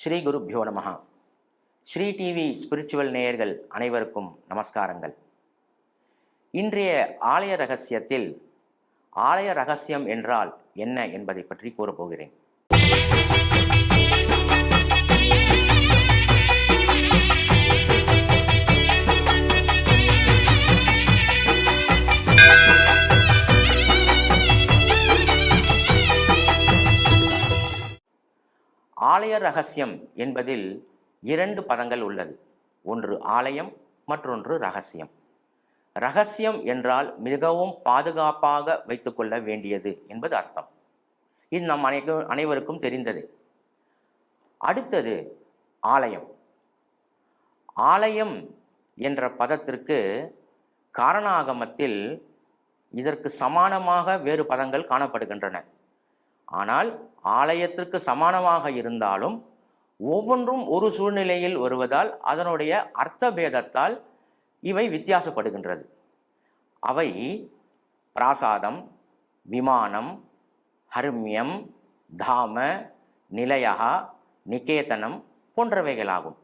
ஸ்ரீ குருப்யோ நமஹா. Sri TV spiritual நேயர்கள் அனைவருக்கும் நமஸ்காரங்கள். இன்றைய ஆலய ரகசியத்தில் ஆலய ரகசியம் என்றால் என்ன என்பதை பற்றி கூறப்போகிறேன். ரகசியம் என்பதில் இரண்டு பதங்கள் உள்ளது. ஒன்று ஆலயம் மற்றொன்று ரகசியம். ரகசியம் என்றால் மிகவும் பாதுகாப்பாக வைத்துக்கொள்ள வேண்டியது என்பது அர்த்தம். இது நம் அனைக்கு அனைவருக்கும் தெரிந்தது. அடுத்தது ஆலயம். ஆலயம் என்ற பதத்திற்கு காரணாகமத்தில் இதற்கு சமானமாக வேறு பதங்கள் காணப்படுகின்றன. ஆனால் ஆலயத்திற்கு சமானமாக இருந்தாலும் ஒவ்வொன்றும் ஒரு சூழ்நிலையில் வருவதால் அதனுடைய அர்த்த பேதத்தால் இவை வித்தியாசப்படுகின்றது. அவை பிராசாதம் விமானம் ஹர்மியம் தாம நிலையகா நிகேதனம் போன்றவைகளாகும்.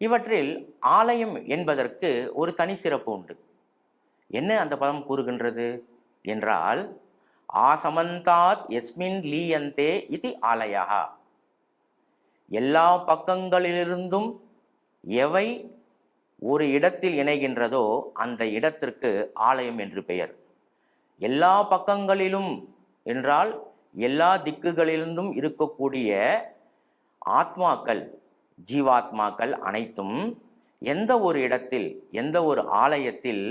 இவற்றில் ஆலயம் என்பதற்கு ஒரு தனி சிறப்பு உண்டு. என்ன அந்த பதம் கூறுகின்றது? என்றால் ஆசமந்தாத் எஸ்மின் லீயந்தே இது ஆலயா. எல்லா பக்கங்களிலிருந்தும் எவை ஒரு இடத்தில் இணைகின்றதோ அந்த இடத்திற்கு ஆலயம் என்று பெயர். எல்லா பக்கங்களிலும் என்றால் எல்லா திக்குகளிலிருந்தும் இருக்கக்கூடிய ஆத்மாக்கள் ஜீவாத்மாக்கள் அனைத்தும் எந்த ஒரு இடத்தில் எந்த ஒரு ஆலயத்தில்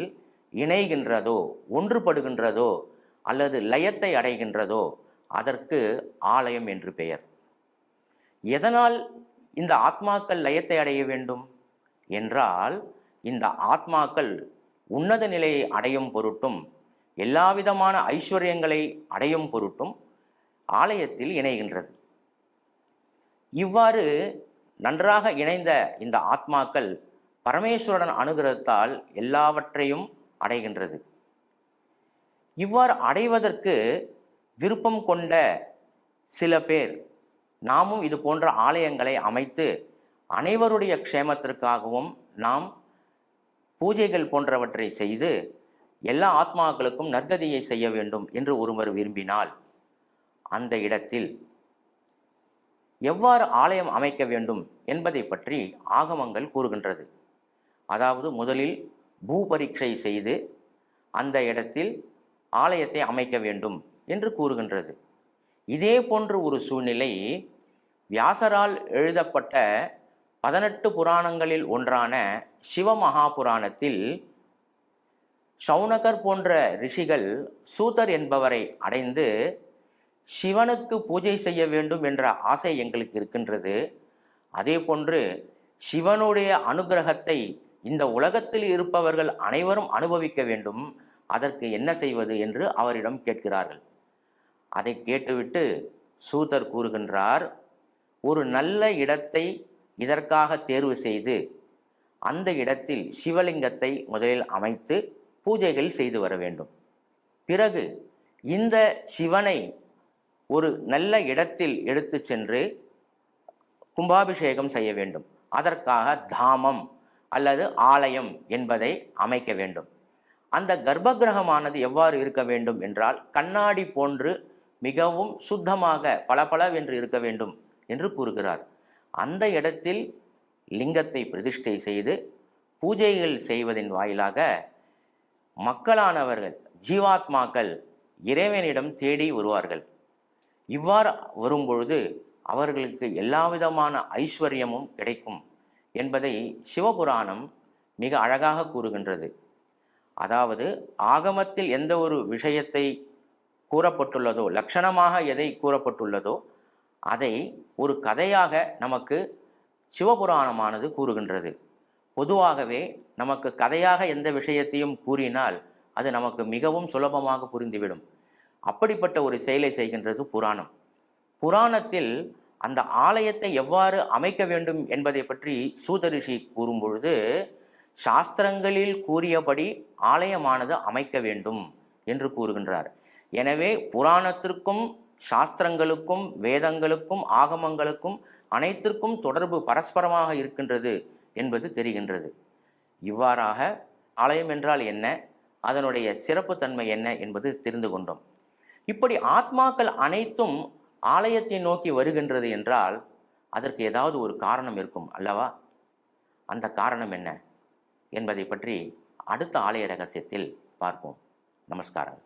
இணைகின்றதோ ஒன்றுபடுகின்றதோ அல்லது லயத்தை அடைகின்றதோ அதற்கு ஆலயம் என்று பெயர். எதனால் இந்த ஆத்மாக்கள் லயத்தை அடைய வேண்டும்? என்றால் இந்த ஆத்மாக்கள் உன்னத நிலையை அடையும் பொருட்டும் எல்லாவிதமான ஐஸ்வர்யங்களை அடையும் பொருட்டும் ஆலயத்தில் இணைகின்றது. இவ்வாறு நன்றாக இணைந்த இந்த ஆத்மாக்கள் பரமேஸ்வரன் அனுகிரகத்தால் எல்லாவற்றையும் அடைகின்றது. இவ்வாறு அடைவதற்கு விருப்பம் கொண்ட சில பேர் நாமும் இது போன்ற ஆலயங்களை அமைத்து அனைவருடைய க்ஷேமத்திற்காகவும் நாம் பூஜைகள் போன்றவற்றை செய்து எல்லா ஆத்மாக்களுக்கும் நற்கதியை செய்ய வேண்டும் என்று ஒருவர் விரும்பினால் அந்த இடத்தில் எவ்வாறு ஆலயம் அமைக்க வேண்டும் என்பதை பற்றி ஆகமங்கள் கூறுகின்றது. அதாவது முதலில் பூ பரீட்சை செய்து அந்த இடத்தில் ஆலயத்தை அமைக்க வேண்டும் என்று கூறுகின்றது. இதே போன்ற ஒரு சூழ்நிலை வியாசரால் எழுதப்பட்ட பதினெட்டு புராணங்களில் ஒன்றான சிவமகாபுராணத்தில் சௌனகர் போன்ற ரிஷிகள் சூதர் என்பவரை அடைந்து சிவனுக்கு பூஜை செய்ய வேண்டும் என்ற ஆசை எங்களுக்கு இருக்கின்றது. அதே போன்று சிவனுடைய அனுகிரகத்தை இந்த உலகத்தில் இருப்பவர்கள் அனைவரும் அனுபவிக்க வேண்டும். அதற்கு என்ன செய்வது என்று அவரிடம் கேட்கிறார்கள். அதை கேட்டுவிட்டு சூதர் கூறுகின்றார் ஒரு நல்ல இடத்தை இதற்காக தேர்வு செய்து அந்த இடத்தில் சிவலிங்கத்தை முதலில் அமைத்து பூஜைகள் செய்து வர வேண்டும். பிறகு இந்த சிவனை ஒரு நல்ல இடத்தில் எடுத்து சென்று கும்பாபிஷேகம் செய்ய வேண்டும். அதற்காக தாமம் அல்லது ஆலயம் என்பதை அமைக்க வேண்டும். அந்த கர்ப்பகிரகமானது எவ்வாறு இருக்க வேண்டும் என்றால் கண்ணாடி போன்று மிகவும் சுத்தமாக பளபளவென்று இருக்க வேண்டும் என்று கூறுகிறார். அந்த இடத்தில் லிங்கத்தை பிரதிஷ்டை செய்து பூஜைகள் செய்வதன் வாயிலாக மக்களானவர்கள் ஜீவாத்மாக்கள் இறைவனிடம் தேடி வருவார்கள். இவ்வாறு வரும்பொழுது அவர்களுக்கு எல்லாவிதமான ஐஸ்வர்யமும் கிடைக்கும் என்பதை சிவபுராணம் மிக அழகாக கூறுகின்றது. அதாவது ஆகமத்தில் எந்த ஒரு விஷயத்தை கூறப்பட்டுள்ளதோ லட்சணமாக எதை கூறப்பட்டுள்ளதோ அதை ஒரு கதையாக நமக்கு சிவபுராணமானது கூறுகின்றது. பொதுவாகவே நமக்கு கதையாக எந்த விஷயத்தையும் கூறினால் அது நமக்கு மிகவும் சுலபமாக புரிந்துவிடும். அப்படிப்பட்ட ஒரு செயலை செய்கின்றது புராணம். புராணத்தில் அந்த ஆலயத்தை எவ்வாறு அமைக்க வேண்டும் என்பதை பற்றி சூதரிஷி கூறும்பொழுது சாஸ்திரங்களில் கூறியபடி ஆலயமானது அமைக்க வேண்டும் என்று கூறுகின்றார். எனவே புராணத்திற்கும் சாஸ்திரங்களுக்கும் வேதங்களுக்கும் ஆகமங்களுக்கும் அனைத்திற்கும் தொடர்பு பரஸ்பரமாக இருக்கின்றது என்பது தெரிகின்றது. இவ்வாறாக ஆலயம் என்றால் என்ன? அதனுடைய சிறப்புத்தன்மை என்ன என்பது தெரிந்து கொண்டோம். இப்படி ஆத்மாக்கள் அனைத்தும் ஆலயத்தை நோக்கி வருகின்றது என்றால் அதற்கு ஏதாவது ஒரு காரணம் இருக்கும் அல்லவா? அந்த காரணம் என்ன? என்பதை பற்றி அடுத்த ஆலய ரகசியத்தில் பார்ப்போம். நமஸ்காரம்.